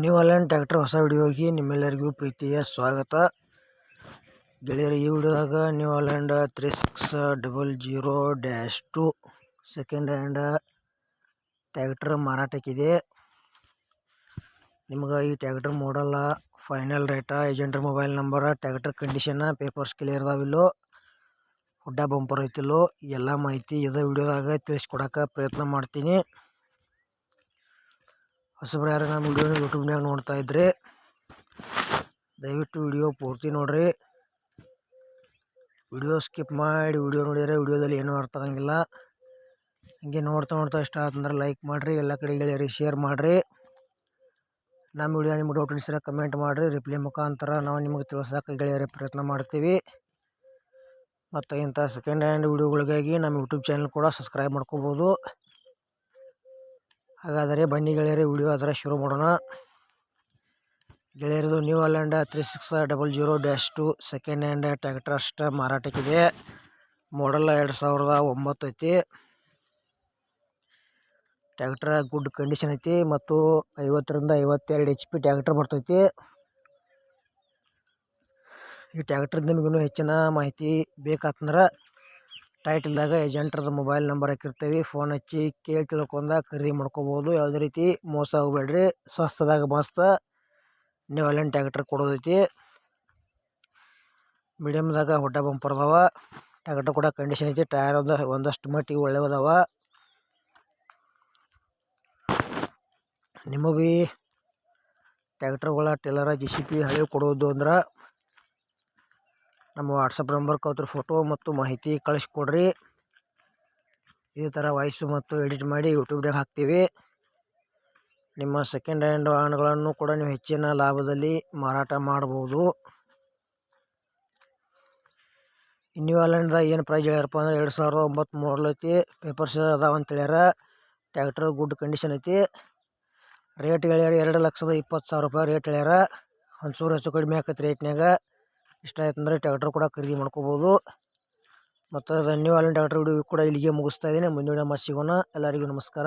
New ಆಲ್ಯಾಂಡ್ tractor ಹೊಸ ವಿಡಿಯೋಗೆ ನಿಮ್ಮೆಲ್ಲರಿಗೂ ಪ್ರೀತಿಯ ಸ್ವಾಗತ. ಗೆಳೆಯರು, ಈ ವಿಡಿಯೋದಾಗ New Holland three six double zero dash two second hand tractor ಮಾರಾಟಕ್ಕಿದೆ. ನಿಮ್ಗೆ ಈ ಟ್ರ್ಯಾಕ್ಟರ್ ಮಾಡಲ್ಲ ಫೈನಲ್ ರೇಟ ಏಜೆಂಟ್ರ ಮೊಬೈಲ್ ನಂಬರ ಟ್ರ್ಯಾಕ್ಟರ್ ಕಂಡೀಷನ್ ಪೇಪರ್ಸ್ ಕ್ಲಿಯರ್ ಇದಾವಿಲ್ಲೋ ಹುಡ್ಡ ಬಂಪರ್ ಐತಿಲ್ಲೋ, ಎಲ್ಲ ಮಾಹಿತಿ ಇದೇ ವಿಡಿಯೋದಾಗ ತಿಳಿಸ್ಕೊಡಕ್ಕೆ ಪ್ರಯತ್ನ ಮಾಡ್ತೀನಿ. ಹೊಸಬ್ರು ಯಾರು ನಮ್ಮ ವಿಡಿಯೋನ ಯೂಟ್ಯೂಬ್ನಾಗ ನೋಡ್ತಾ ಇದ್ರೆ, ದಯವಿಟ್ಟು ವಿಡಿಯೋ ಪೂರ್ತಿ ನೋಡ್ರಿ. ವಿಡಿಯೋ ಸ್ಕಿಪ್ ಮಾಡಿ ವಿಡಿಯೋ ನೋಡಿದರೆ ವಿಡಿಯೋದಲ್ಲಿ ಏನೂ ಅರ್ಥ ಆಗಂಗಿಲ್ಲ. ಹಿಂಗೆ ನೋಡ್ತಾ ನೋಡ್ತಾ ಇಷ್ಟ ಆತಂದ್ರೆ ಲೈಕ್ ಮಾಡಿರಿ, ಎಲ್ಲ ಕಡೆ ಗೆಳೆಯರಿ ಶೇರ್ ಮಾಡಿರಿ. ನಮ್ಮ ವಿಡಿಯೋ ನಿಮ್ಗೆ ಡೌಟ್ ಅನಿಸಿದ್ರೆ ಕಮೆಂಟ್ ಮಾಡಿರಿ, ರಿಪ್ಲೈ ಮುಖಾಂತರ ನಾವು ನಿಮಗೆ ತಿಳಿಸೋಕೆ ಗೆಳೆಯರಿ ಪ್ರಯತ್ನ ಮಾಡ್ತೀವಿ. ಮತ್ತು ಇಂಥ ಸೆಕೆಂಡ್ ಹ್ಯಾಂಡ್ ವಿಡಿಯೋಗಳಿಗಾಗಿ ನಮ್ಮ ಯೂಟ್ಯೂಬ್ ಚಾನಲ್ ಕೂಡ ಸಬ್ಸ್ಕ್ರೈಬ್ ಮಾಡ್ಕೋಬೋದು. ಹಾಗಾದರೆ ಬನ್ನಿ ಗೆಳೆಯರೇ, ವಿಡಿಯೋ ಅದರ ಶುರು ಮಾಡೋಣ. ಗೆಳೆಯರದು New Holland three six double zero dash two second hand tractor ಅಷ್ಟು ಮಾರಾಟಕ್ಕಿದೆ. ಮಾಡಲ್ ಎರಡು ಸಾವಿರದ ಒಂಬತ್ತು ಐತಿ. ಟ್ಯಾಕ್ಟ್ರ ಗುಡ್ ಕಂಡೀಷನ್ ಐತಿ ಮತ್ತು ಐವತ್ತರಿಂದ ಐವತ್ತೆರಡು ಎಚ್ ಪಿ ಟ್ಯಾಕ್ಟ್ರ್ ಬರ್ತೈತಿ. ಈ ಟ್ರ್ಯಾಕ್ಟರ್ ನಿಮಗೂ ಹೆಚ್ಚಿನ ಮಾಹಿತಿ ಬೇಕಾತಂದ್ರೆ ಟೈಟಲ್ದಾಗ ಏಜೆಂಟ್ರದ್ದು ಮೊಬೈಲ್ ನಂಬರ್ ಹಾಕಿರ್ತೀವಿ, ಫೋನ್ ಹಚ್ಚಿ ಕೇಳಿ ತಿಳ್ಕೊಂಡ ಖರೀದಿ ಮಾಡ್ಕೋಬೋದು. ಯಾವುದೇ ರೀತಿ ಮೋಸ ಹೋಗಬೇಡ್ರಿ ಸ್ವಸ್ತದಾಗ ಮಸ್ತ, ನೀವು ಅಲ್ಲಿನ ಟ್ಯಾಕ್ಟರ್ ಕೊಡೋದೈತಿ. ಮೀಡಿಯಮ್ದಾಗ ಹೊಡ್ಡ ಬಂಪರ್ ಅದಾವ ಟ್ಯಾಕ್ಟ್ರ್ ಕೂಡ ಕಂಡೀಷನ್ ಐತಿ, ಟೈರ್ ಒಂದು ಒಂದಷ್ಟು ಮಟ್ಟಿಗೆ ಒಳ್ಳೆಯದಾವ ನಿಮಗೆ ಭೀ, ಟ್ಯಾಕ್ಟರ್ಗಳ, ಟೆಲರ, ಜಿ ಸಿ ಪಿ ಹಳೆ ಕೊಡೋದು ಅಂದ್ರೆ ನಮ್ಮ ವಾಟ್ಸಪ್ ನಂಬರ್ಗೆ ಕೌತ್ರ ಫೋಟೋ ಮತ್ತು ಮಾಹಿತಿ ಕಳಿಸ್ಕೊಡ್ರಿ. ಈ ಥರ ವಾಯ್ಸು ಮತ್ತು ಎಡಿಟ್ ಮಾಡಿ ಯೂಟ್ಯೂಬ್ನಾಗ ಹಾಕ್ತೀವಿ. ನಿಮ್ಮ ಸೆಕೆಂಡ್ ಹ್ಯಾಂಡ್ ವಾಹನಗಳನ್ನು ಕೂಡ ನೀವು ಹೆಚ್ಚಿನ ಲಾಭದಲ್ಲಿ ಮಾರಾಟ ಮಾಡ್ಬೋದು ನ್ಯೂ ಆಲ್ಯಾಂಡ್ದಾಗ ಏನು ಪ್ರೈಸ್ ಹೇಳ್ಯಾರಪ್ಪ ಅಂದ್ರೆ ಎರಡು ಸಾವಿರದ ಒಂಬತ್ತು ಮಾಡಲ್ ಐತಿ. ಪೇಪರ್ಸ್ ಅದಾವ ಅಂತ ಹೇಳ್ಯಾರ. ಟ್ಯಾಕ್ಟರ್ ಗುಡ್ ಕಂಡೀಷನ್ ಐತಿ. ರೇಟ್ ಹೇಳ್ಯಾರ ಎರಡು ಲಕ್ಷದ ಇಪ್ಪತ್ತು ಸಾವಿರ ರೂಪಾಯಿ ರೇಟ್ ಹೇಳ್ಯಾರ. ಒಂಚೂರು ಹೆಚ್ಚು ಕಡಿಮೆ ಆಕೈತಿ ರೇಟ್ನಾಗ ಇಷ್ಟ ಆಯ್ತು ಅಂದರೆ ಟ್ಯಾಕ್ಟರ್ ಕೂಡ ಖರೀದಿ ಮಾಡ್ಕೋಬೋದು. ಮತ್ತು ಧನ್ಯವಾದ ಟ್ಯಾಕ್ಟ್ರ್ ವಿಡಿಯೋ ಕೂಡ ಇಲ್ಲಿಗೆ ಮುಗಿಸ್ತಾ ಇದ್ದೀನಿ. ಮುಂದಿನ ಮತ್ತೆ ಸಿಗೋಣ. ಎಲ್ಲರಿಗೂ ನಮಸ್ಕಾರ.